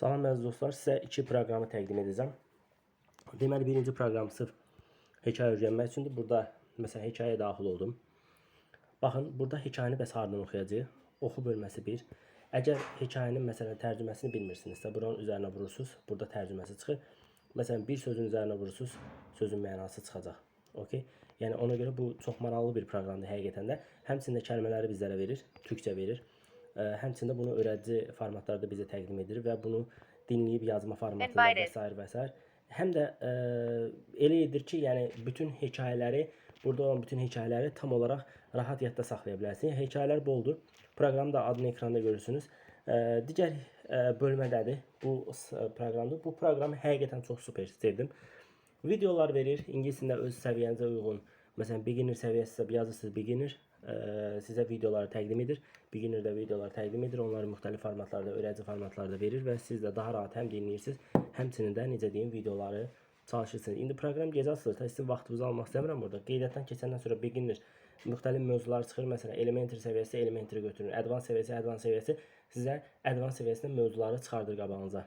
Salam əziz dostlar, sizə iki proqramı təqdim edəcəm. Deməli, birinci proqram sırf hekayə öyrənmək üçündür. Burada məsələn hekayəyə daxil oldum. Baxın, burada hekayəni bəs hardan oxuyacağıq? Oxu bölməsi 1. Əgər hekayənin məsələn tərcüməsini bilmirsinizsə, buranın üzərinə vurursunuz, burada tərcüməsi çıxır. Məsələn, bir sözün üzərinə vurursunuz, sözün mənası çıxacaq. Okay? Yəni ona görə bu çox maraqlı bir proqramdır həqiqətən də. Həmçində kəlmələri bizlərə verir, türkcə verir. Ə, Həmçində bunu öyrədici formatlarda bizə təqdim edir və bunu dinləyib yazma formatında və s. və s. Həm də ə, elə edir ki, yəni bütün hekayələri, burada olan bütün hekayələri tam olaraq rahat yadda saxlaya bilərsiniz. Hekayələr boldur. Proqramın da adını ekranda görürsünüz. Ə, digər ə, bölmədədir bu proqramda. Bu proqramı həqiqətən çox super sevdim. Videolar verir. İngilis dilində öz səviyyənizə uyğun. Məsələn, beginner səviyyəsi isə yazırsınız beginner, ə, sizə videoları təqdim edir. Beginner də videolar təqdim edir. Onları müxtəlif formatlarda, öyrədici formatlarda verir və siz də daha rahat həm dinləyirsiniz, həmçinin də necə deyim, videoları çalışırsınız. İndi proqram gecə açılır. Sizin vaxtınızı almaq istəmirəm burada. Qeydiyyatdan keçəndən sonra beginner müxtəlif mövzular çıxır. Məsələn, elementary səviyyəsi elementary götürün. Advanced səviyyəsi advanced səviyyəsi sizə advanced səviyyəsində mövzuları çıxardır qabağınıza.